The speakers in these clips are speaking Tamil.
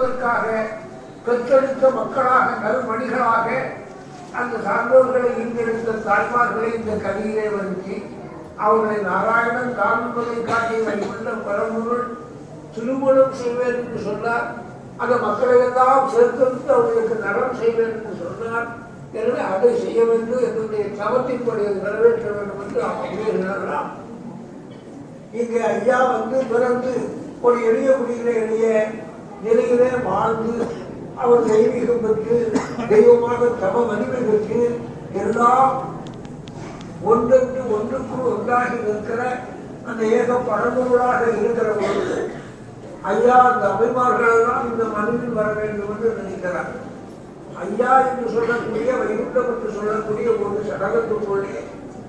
கொடுப்பதற்காக பெற்றெடுத்த மக்களாக நல்மணிகளாக அந்த சான்றோர்களை ஈண்டெடுத்த தாய்மார்களை இந்த கவியிலே வருத்தி அவர்களை நாராயணன் காண்பதை காட்டி வைத்துள்ள பரம்பொருள் திருமணம் செய்வேன் என்று சொன்னார். அந்த மக்களை எல்லாம் சேர்த்தெடுத்து அவர்களுக்கு நலம் செய்வேன் என்று சொன்னார். எனவே அதை செய்ய வேண்டும். என்னுடைய தவத்தின்படி அதை நிறைவேற்ற வேண்டும் என்று அவன் இங்கே ஐயா வந்து பிறந்து ஒரு எளிய குடிகளை எளிய நிலையிலே வாழ்ந்து அவர் தெய்வீகம் பெற்று தெய்வமாக தம வலிமை பெற்று எல்லாம் ஒன்றென்று ஒன்றுக்குள் ஒன்றாகி நிற்கிற அந்த ஏக பரம்பொருளாக இருக்கிற பொழுது ஐயா அந்த அபிமார்களெல்லாம் இந்த மனுவில் வர வேண்டும் என்று நினைக்கிறார். ஐயா என்று சொல்லக்கூடிய வைகுண்டம் என்று சொல்லக்கூடிய ஒரு சடகத்துக்குள்ளே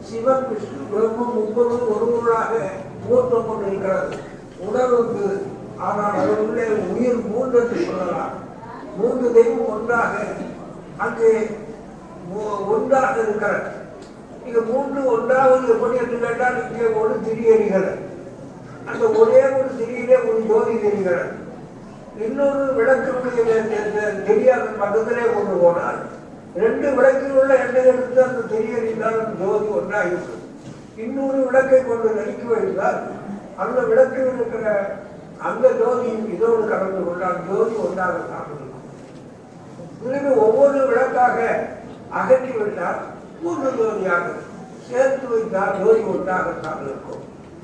சிவன் விஷ்ணு பிரம்மம் ஒவ்வொரு ஒருவராக மூர்த்தம் கொண்டிருக்கிறது உடல் வந்து ஆனால் அதனுள்ளே உயிர் மூன்றென்று சொல்லலாம். மூன்று தெய்வம் ஒன்றாக அங்கே ஒன்றாக இருக்கிறது இங்க மூன்று ஒன்றாவது எப்படி என்று கேட்டால் இங்கே ஒரு திரி அந்த ஒரே ஒரு திரியிலே ஒரு ஜோதி தெரிகிறது இன்னொரு விளக்கினுடைய தெரியாத பக்கத்திலே கொண்டு போனால் ரெண்டு விளக்கில் உள்ள எண்ணெய் எடுத்து அந்த தெரியறிந்தால் ஜோதி அந்த ஜோதி இன்னொரு விளக்கை கொண்டு நெருக்கி வைத்தால் அந்த விளக்கில் இருக்கிற அந்த ஜோதியும் இதோடு கலந்து கொண்டால் ஜோதி ஒன்றாக இருக்கும் திரும்பி ஒவ்வொரு விளக்காக அகற்றி விட்டால் மூன்று ஜோதியாக சேர்த்து வைத்தால் ஜோதி ஒன்றாகத்தான் இருக்கும்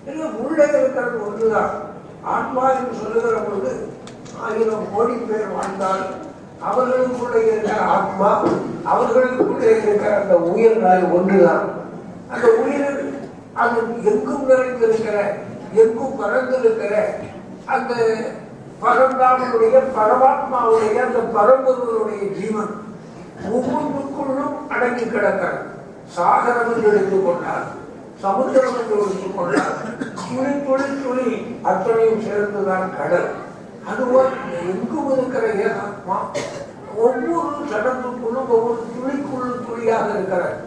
இல்லை உள்ளே இருக்கிறது ஒன்றுதான். ஆத்மா என்று சொல்லுகிற பொழுது ஆயிரம் கோடி பேர் வாழ்ந்தால் அவர்களுக்குள்ளே இருக்கிற ஆத்மா அவர்களுக்குள்ளே இருக்கிற அந்த உயிர் நாய் ஒன்றுதான். அந்த உயிர் அது எங்கும் நிறைந்திருக்கிற எங்கும் பறந்திருக்கிற அந்த பரந்தாமனுடைய பரமாத்மாவுடைய அந்த பரம்பொருளுடைய ஜீவன் ஒவ்வொன்றுக்குள்ளும் அடங்கி கிடக்கிறது. சாகரம் என்று எடுத்துக் கொண்டார் சமுத்திரம் என்று எடுத்துக் கொண்டார். துளி துளி துளி அத்தனையும் சேர்ந்துதான் கடல். அதுபோல் எங்கும் இருக்கிற ஏகாத்மா ஒவ்வொரு சடங்குக்குள்ளும் ஒவ்வொரு துளிக்குள்ளும் துளியாக அணு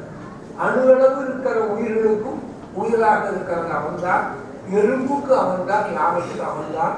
அணுகளவு இருக்கிற உயிர்களுக்கும் உயிராக இருக்கிறது. அவன்தான் எறும்புக்கு அவன்தான் யானைக்கு அவன்தான்